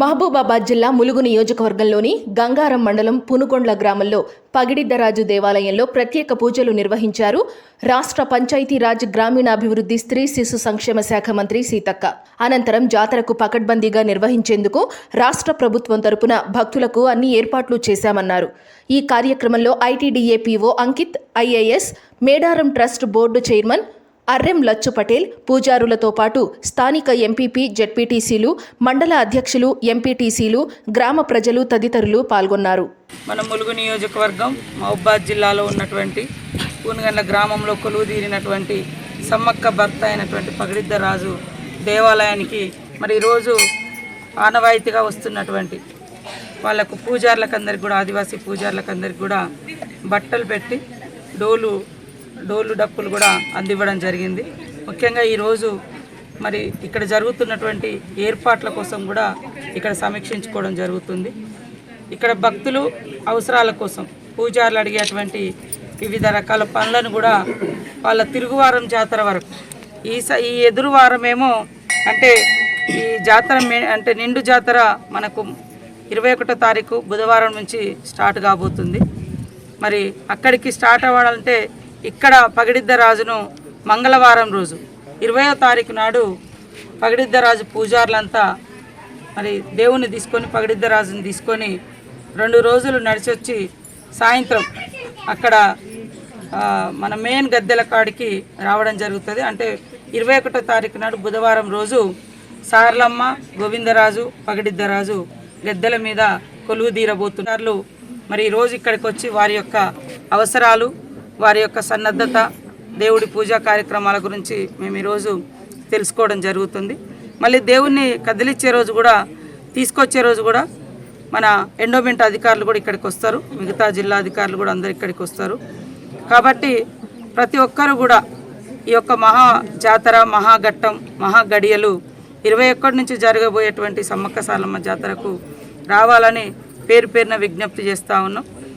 మహబూబాబాద్ జిల్లా ములుగు నియోజకవర్గంలోని గంగారం మండలం పునుగొండ్ల గ్రామంలో పగిడిద్దరాజు దేవాలయంలో ప్రత్యేక పూజలు నిర్వహించారు రాష్ట్ర పంచాయతీరాజ్ గ్రామీణాభివృద్ధి స్త్రీ శిశు సంక్షేమ శాఖ మంత్రి సీతక్క. అనంతరం జాతరకు పకడ్బందీగా నిర్వహించేందుకు రాష్ట్ర ప్రభుత్వం తరపున భక్తులకు అన్ని ఏర్పాట్లు చేశామన్నారు. ఈ కార్యక్రమంలో ITDA PO Ankit IAS Medaram trust board chairman Arrem Lachhu Patel పూజారులతో పాటు స్థానిక ఎంపీపీ జెడ్పీటీసీలు మండల అధ్యక్షులు ఎంపీటీసీలు గ్రామ ప్రజలు తదితరులు పాల్గొన్నారు. మన ములుగు నియోజకవర్గం మహబాద్ జిల్లాలో ఉన్నటువంటి పూనుగండ్ల గ్రామంలో కొలువు తీరినటువంటి సమ్మక్క భర్త అయినటువంటి పగిడిద్ద రాజు దేవాలయానికి మరి ఈరోజు ఆనవాయితీగా వస్తున్నటువంటి వాళ్ళకు పూజార్లకందరికి కూడా ఆదివాసీ పూజార్లకందరికి కూడా బట్టలు పెట్టి డోలు డోలు డప్పులు కూడా అందివ్వడం జరిగింది. ముఖ్యంగా ఈరోజు మరి ఇక్కడ జరుగుతున్నటువంటి ఏర్పాట్ల కోసం కూడా ఇక్కడ సమీక్షించుకోవడం జరుగుతుంది. ఇక్కడ భక్తులు అవసరాల కోసం పూజారులు అడిగేటువంటి వివిధ రకాల పనులను కూడా వాళ్ళ తిరుగువారం జాతర వరకు ఈ స ఈ ఎదురు వారమేమో అంటే ఈ జాతర మే- అంటే నిండు జాతర మనకు ఇరవై ఒకటో తారీఖు బుధవారం నుంచి స్టార్ట్ కాబోతుంది. మరి అక్కడికి స్టార్ట్ అవ్వాలంటే ఇక్కడ పగిడిద్ద రాజును మంగళవారం రోజు ఇరవయో తారీఖు నాడు పగిడిద్దరాజు పూజారులంతా మరి దేవుని తీసుకొని పగిడిద్ద రాజుని తీసుకొని రెండు రోజులు నడిచొచ్చి సాయంత్రం అక్కడ మన మెయిన్ గద్దెల కాడికి రావడం జరుగుతుంది. అంటే ఇరవై ఒకటో తారీఖు నాడు బుధవారం రోజు సార్లమ్మ గోవిందరాజు పగడిద్దరాజు గద్దెల మీద కొలువు తీరబోతున్నారు. మరి ఈరోజు ఇక్కడికి వచ్చి వారి యొక్క అవసరాలు వారి యొక్క సన్నద్ధత దేవుడి పూజా కార్యక్రమాల గురించి మేము ఈరోజు తెలుసుకోవడం జరుగుతుంది. మళ్ళీ దేవుణ్ణి కదిలిచ్చే రోజు కూడా తీసుకొచ్చే రోజు కూడా మన ఎండోమెంట్ అధికారులు కూడా ఇక్కడికి వస్తారు. మిగతా జిల్లా అధికారులు కూడా అందరు ఇక్కడికి వస్తారు. కాబట్టి ప్రతి ఒక్కరు కూడా ఈ యొక్క మహా జాతర మహాఘట్టం మహాగడియలు ఇరవై ఒక్కటి నుంచి జరగబోయేటువంటి సమ్మక్క సాలమ్మ జాతరకు రావాలని పేరు పేరున విజ్ఞప్తి చేస్తూ ఉన్నాం.